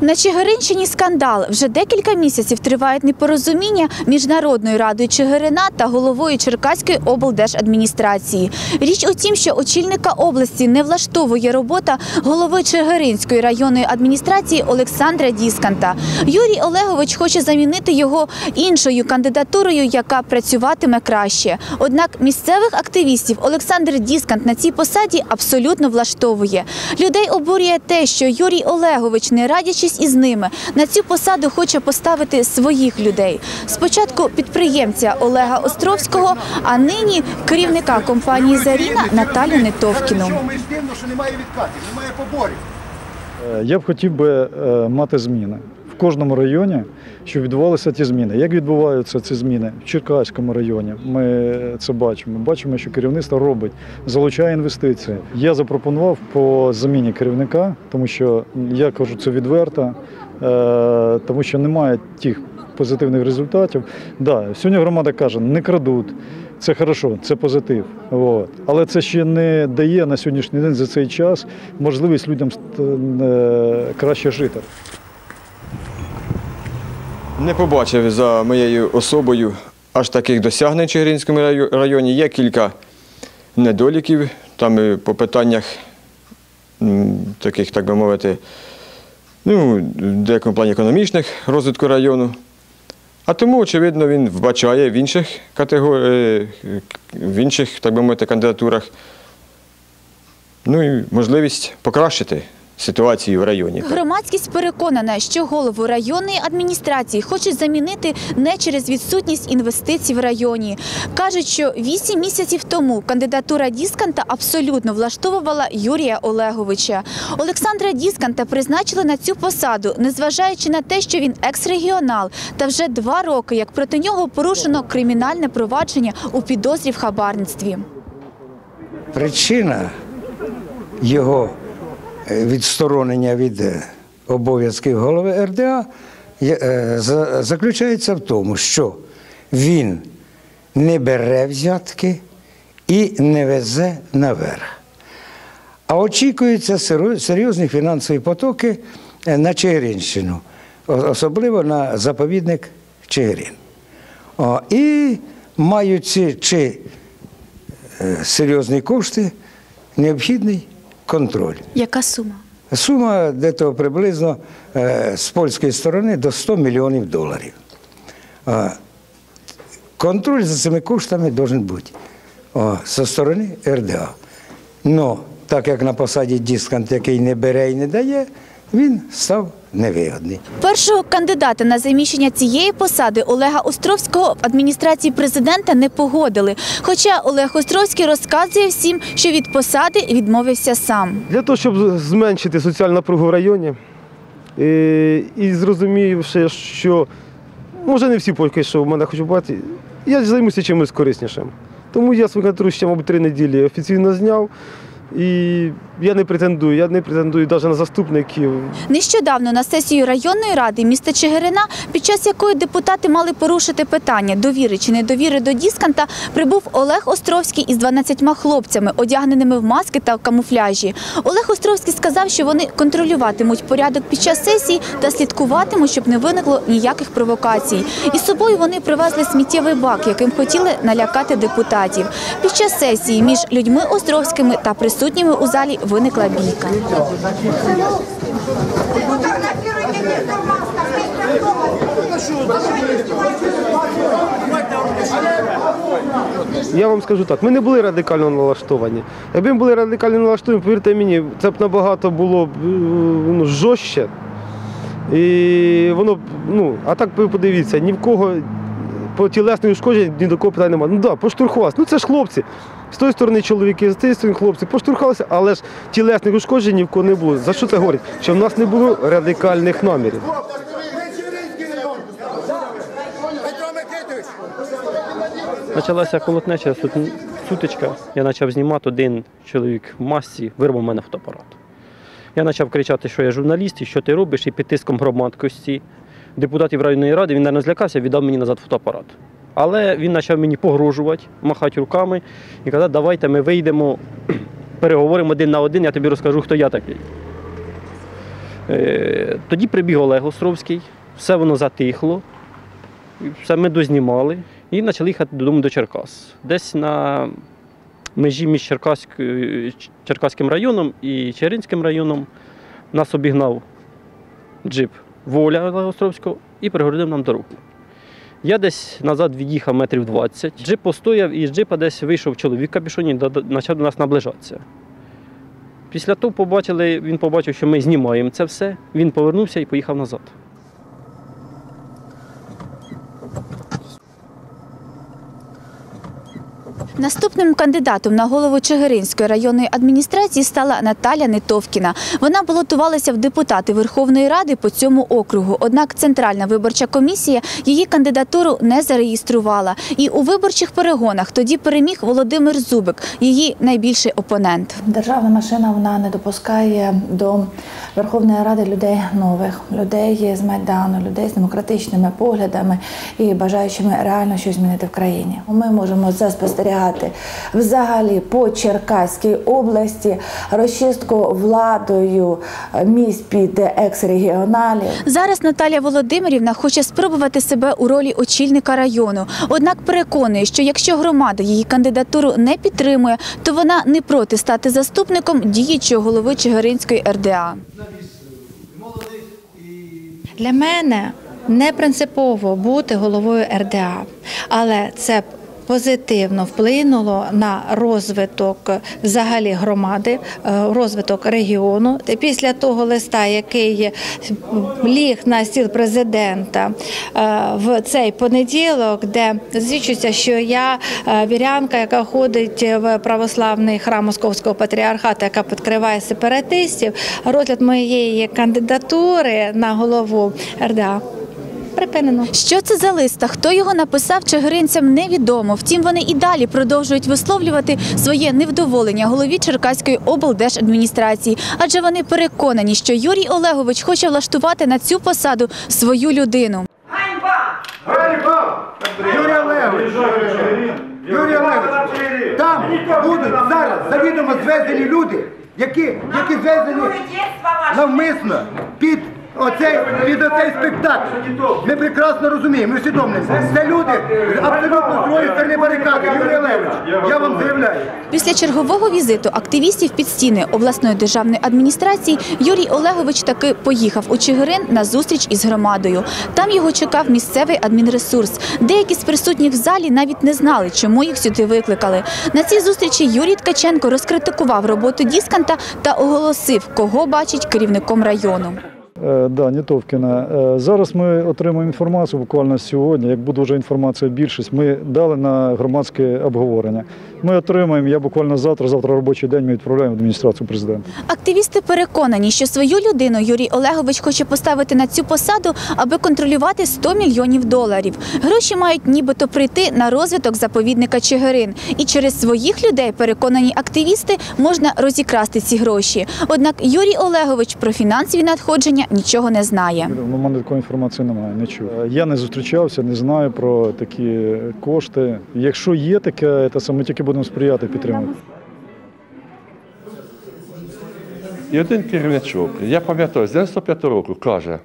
На Чигиринщині скандал. Вже декілька місяців тривають непорозуміння між Народною радою Чигирина та головою Черкаської облдержадміністрації. Річ у тім, що очільника області не влаштовує робота голови Чигиринської районної адміністрації Олександра Дісканта. Юрій Олегович хоче замінити його іншою кандидатурою, яка працюватиме краще. Однак місцевих активістів Олександр Діскант на цій посаді абсолютно влаштовує. Людей обурює те, що Юрій Олегович, не радячись із ними, на цю посаду хоче поставити своїх людей. Спочатку підприємця Олега Островського, а нині керівника компанії Заріна Наталю Нетовкіну. Немає відкатів, немає поборів. Е, Я б хотів би е, мати зміни кожному районі, щоб відбувалися ті зміни. Як відбуваються ці зміни в Черкаському районі? Ми це бачимо. Бачимо, що керівництво робить, залучає інвестиції. Я запропонував по заміні керівника, тому що я кажу це відверто, е, тому що немає тих позитивних результатів. Да, сьогодні громада каже, не крадуть. Це хорошо, це позитив. От. Але це ще не дає на сьогоднішній день за цей час можливість людям е, краще жити. Не побачив за моєю особою аж таких досягнень в Чигиринському районі. Є кілька недоліків там по питаннях таких, так би мовити, ну, в деякому плані економічних розвитку району. А тому, очевидно, він вбачає в інших категоріях, в інших, так би мовити, кандидатурах ну, можливість покращити ситуацію в районі. Громадськість переконана, що голову районної адміністрації хочуть замінити не через відсутність інвестицій в районі. Кажуть, що вісім місяців тому кандидатура Дісканта абсолютно влаштовувала Юрія Олеговича. Олександра Дісканта призначили на цю посаду, незважаючи на те, що він екс-регіонал, та вже два роки, як проти нього порушено кримінальне провадження у підозрі в хабарництві. Причина його відсторонення від е, обов'язків голови РДА е, за- заключається в тому, що він не бере взятки і не везе наверх. А очікуються серйозні фінансові потоки е, на Чигиринщину, особливо на заповідник Чигирин. І маючи чи е, серйозні кошти, необхідний контроль. Яка сума? Сума де то приблизно е, з польської сторони до 100 мільйонів доларів. Контроль за цими коштами має бути зі сторони РДА. Но так як на посаді дискант, який не бере і не дає, він став невигодний. Першого кандидата на заміщення цієї посади Олега Островського в адміністрації президента не погодили. Хоча Олег Островський розказує всім, що від посади відмовився сам. Для того, щоб зменшити соціальну напругу в районі е, і зрозумівши, що може не всі поки що в мене хочуть бачити, я займуся чимось кориснішим. Тому я свою кандидатуру ще, мабуть, три неділі офіційно зняв. І я не претендую, я не претендую навіть на заступників. Нещодавно на сесію районної ради міста Чигирина, під час якої депутати мали порушити питання довіри чи недовіри до Дісканта, прибув Олег Островський із 12 хлопцями, одягненими в маски та камуфляжі. Олег Островський сказав, що вони контролюватимуть порядок під час сесії та слідкуватимуть, щоб не виникло ніяких провокацій. Із собою вони привезли сміттєвий бак, яким хотіли налякати депутатів. Під час сесії між людьми Островськими та присутніми у залі виникла бійка. Я вам скажу так, ми не були радикально налаштовані. Якби ми були радикально налаштовані, повірте мені, це б набагато було б е, ну, жорстче. І воно ну, а так ви подивіться, ні в кого по тілесних ушкоджень ні до кого питань немає. Ну так, да, поштурхувалися. Ну це ж хлопці. З тої сторони чоловіки, з тієї сторони хлопці поштурхалися, але ж тілесних ушкоджень ні не було. За що це говорить? Що в нас не було радикальних намірів. Почалася колотнеча сут- сутичка. Я почав знімати один чоловік в масці, вирвав мене фотоапарат. Я почав кричати, що я журналіст, і що ти робиш, і під тиском громадськості депутатів районної ради він, мабуть, злякався, віддав мені назад фотоапарат. Але він почав мені погрожувати, махати руками і казати, давайте ми вийдемо, переговоримо один на один, я тобі розкажу, хто я такий. Е, Тоді прибіг Олег Островський, все воно затихло, все ми дознімали і почали їхати додому до Черкас. Десь на межі між Черкаською- Черкаським районом і Черинським районом нас обігнав джип Воля Олега Островського і пригородив нам дорогу. Я десь назад від'їхав метрів 20. Джип постояв, і з джипа десь вийшов чоловік в капюшоні почав до нас наближатися. Після того побачили, він побачив, що ми знімаємо це все. Він повернувся і поїхав назад. Наступним кандидатом на голову Чигиринської районної адміністрації стала Наталя Нетовкіна. Вона балотувалася в депутати Верховної Ради по цьому округу. Однак Центральна виборча комісія її кандидатуру не зареєструвала. І у виборчих перегонах тоді переміг Володимир Зубик, її найбільший опонент. Державна машина вона не допускає до Верховної Ради людей нових, людей з майдану, людей з демократичними поглядами і бажаючими реально щось змінити в країні. Ми можемо це спостерігати взагалі по Черкаській області, розчистку владою місць під екс-регіоналів. Зараз Наталя Володимирівна хоче спробувати себе у ролі очільника району. Однак переконує, що якщо громада її кандидатуру не підтримує, то вона не проти стати заступником діючого голови Чигиринської РДА. Для мене не принципово бути головою РДА, але це позитивно вплинуло на розвиток взагалі громади, е, розвиток регіону. Після того листа, який ліг на стіл президента е, в цей понеділок, де звідчується, що я е, вірянка, яка ходить в православний храм Московського патріархату, яка підкриває сепаратистів, розгляд моєї кандидатури на голову РДА припинено. Що це за лист та хто його написав чигиринцям невідомо. Втім, вони і далі продовжують висловлювати своє невдоволення голові Черкаської облдержадміністрації, адже вони переконані, що Юрій Олегович хоче влаштувати на цю посаду свою людину. Юрій Олегович, Юрій Олегович, там будуть зараз завідомо звезені люди, які, які звезені навмисно під оцей, під оцей спектакль. Ми прекрасно розуміємо, ми усвідомлюємо. Це люди абсолютно з другої сторони барикади. Юрій Олегович, я вам заявляю. Після чергового візиту активістів під стіни обласної державної адміністрації Юрій Олегович таки поїхав у Чигирин на зустріч із громадою. Там його чекав місцевий адмінресурс. Деякі з присутніх в залі навіть не знали, чому їх сюди викликали. На цій зустрічі Юрій Ткаченко розкритикував роботу Дісканта та оголосив, кого бачить керівником району. Е, Да, Нітовкіна. Е, Зараз ми отримуємо інформацію буквально сьогодні. Як буде вже інформація більшість, ми дали на громадське обговорення. Ми отримаємо. Я буквально завтра, завтра робочий день. Ми відправляємо в адміністрацію президента. Активісти переконані, що свою людину Юрій Олегович хоче поставити на цю посаду, аби контролювати 100 мільйонів доларів. Гроші мають нібито прийти на розвиток заповідника Чигирин. І через своїх людей, переконані активісти, можна розікрасти ці гроші. Однак Юрій Олегович про фінансові надходження нічого не знає. У мене такої інформації немає. Не чув. Е, Я не зустрічався, не знаю про такі кошти. Якщо є таке, це ми тільки будемо сприяти підтримувати. І один керівничок, я пам'ятаю, з 95 року каже,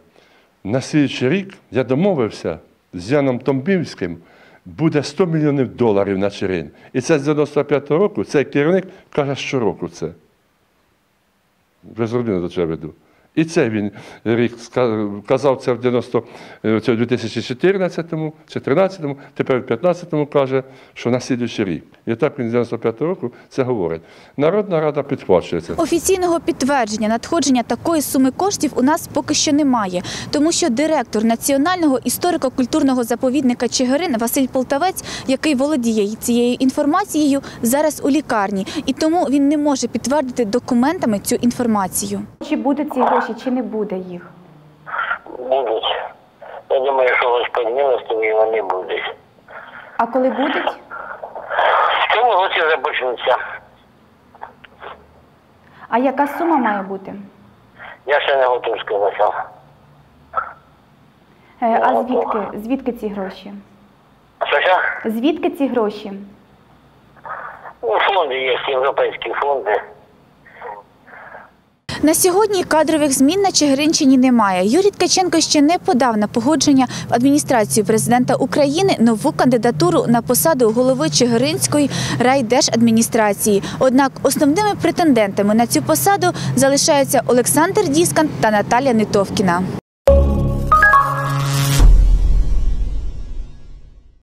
на слідчий рік я домовився з Яном Томбівським, буде 100 мільйонів доларів на Черин. І це з 95 року, цей керівник каже щороку це. Без родини до чого веду. І це він рік казав це в 90, е, це в 2014-му, чи 13-му, тепер в 15-му каже, що на слідуючий рік. І так він з 95 року це говорить. Народна рада підхвачує це. Офіційного підтвердження надходження такої суми коштів у нас поки що немає, тому що директор національного історико-культурного заповідника Чигирин Василь Полтавець, який володіє цією інформацією, зараз у лікарні, і тому він не може підтвердити документами цю інформацію. Чи буде ці гроші, чи не буде їх? Будуть. Я думаю, що Господь милостивий вони будуть. А коли будуть? В цьому році вже почнуться. А яка сума має бути? Я ще не готов сказати. Е, а звідки? Звідки ці гроші? Що що? Звідки ці гроші? Ну, фонди є, європейські фонди. На сьогодні кадрових змін на Чигиринщині немає. Юрій Ткаченко ще не подав на погодження в адміністрацію президента України нову кандидатуру на посаду голови Чигиринської райдержадміністрації. Однак основними претендентами на цю посаду залишаються Олександр Діскан та Наталія Нитовкіна.